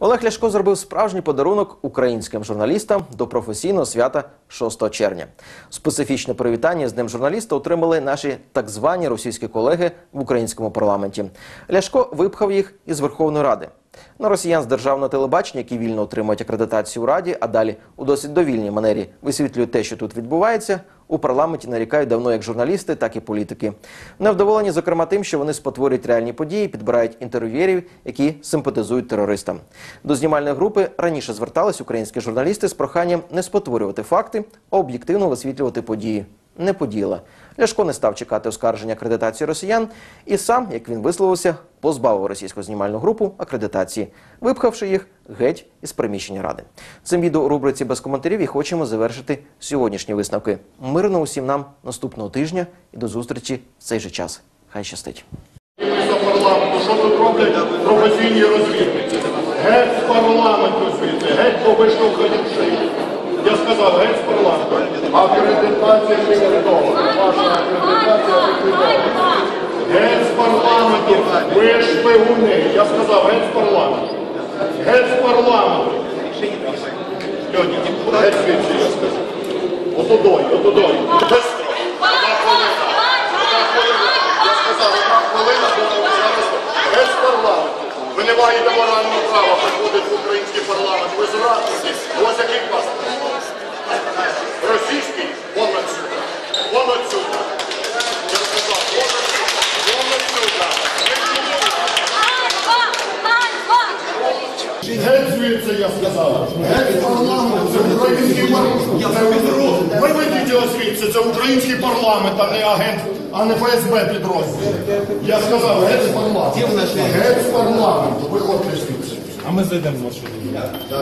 Олег Ляшко зробив справжній подарунок українським журналістам до професійного свята 6 червня. Специфічне привітання з Днем журналіста отримали наші так звані російські колеги в українському парламенті. Ляшко випхав їх із Верховної Ради. На росіян з державного телебачення, які вільно отримують акредитацію у раді, а далі у досить довільній манері висвітлюють те, що тут відбувається. У парламенті нарікають давно як журналісти, так і політики. Невдоволені, зокрема, тим, що вони спотворюють реальні події, підбирають інтерв'єрів, які симпатизують терористам. До знімальної групи раніше звертались українські журналісти з проханням не спотворювати факти, а об'єктивно висвітлювати події. Не поділа. Ляшко не став чекати оскарження акредитації росіян і сам, як він висловився, позбавив російську знімальну групу акредитації, випхавши їх геть із приміщення ради. Цим відео у рубриці без коментарів і хочемо завершити сьогоднішні висновки. Мирно усім нам наступного тижня і до зустрічі в цей же час. Хай щастить. що тут роблять професійні розвідники? Геть з парламенту звідти, геть бо виштовхають шиї. Я сказав, геть з парламенту. Акредитація ліквідована. Ваша акредитація ліквідована. Геть з парламенту. Ви шпигуни. Я сказав, геть з парламенту. Геть з парламенту. Льоні, геть звідси, я сказав. Отудой, отудой. Бистро. Одна хвилина. Одна хвилина. Я сказав, одна хвилина, бо зараз з. Ви не маєте морального права приходити в український парламент. Ви зрадники. Ось який паспорт. Геть звідси, я сказав. Геть з парламенту. Це український парламент. Виведіть його звідси. Це український парламент, а не агент, а не ФСБ підрозділ. Я сказав, геть з парламенту. Геть з парламенту. Виходьте звідси. А ми зайдемо в маршрут.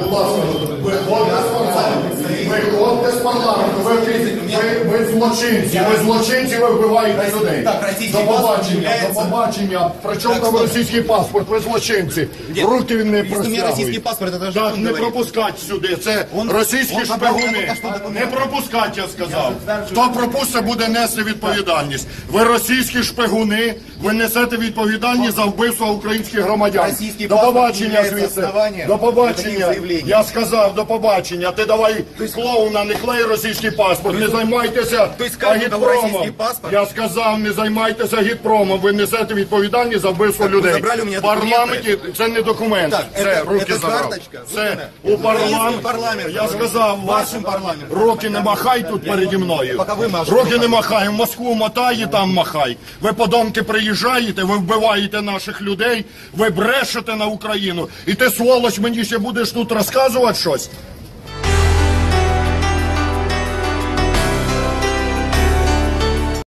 Будь ласка, виходьте з парламенту. Виходьте з парламенту. Ви, ви, ви злочинці. Ви злочинці, ви вбиваєте людей. Так, російський До паспорт побачення, являється- до побачення. Причому Так, там стоп. російський паспорт? Ви злочинці. Руки він не Если у меня российский паспорт, это же Так, он не говорит. пропускать сюди. Це Он- російські он шпигуни. Не пропускать, я сказав. Хто пропустить, буде нести відповідальність. Ви російські шпигуни, ви несете відповідальність за вбивство українських громадян. Російський До паспорт побачення являється звідси. основанням До для побачення. таких заявлень. Я сказав, до побачення. Ти давай клоуна, не клей російський паспорт. Не займайтеся то есть у російський паспорт? Я сказав, не займайтеся агітпромом. Ви несете відповідальність за вбивство людей. забрали у мене В парламенті це не документ. Так, це это- руки это забрав. карточка. Це у парламент. Український парламент. Я сказав, Вашим парламентом. руки не махай тут переді мною. Поки ви машете Руки не махай, в Москву мотай і там махай. Ви подонки приїжджаєте, ви вбиваєте наших людей, ви брешете на Україну. І ти, сволоч, мені ще будеш тут розказувати щось?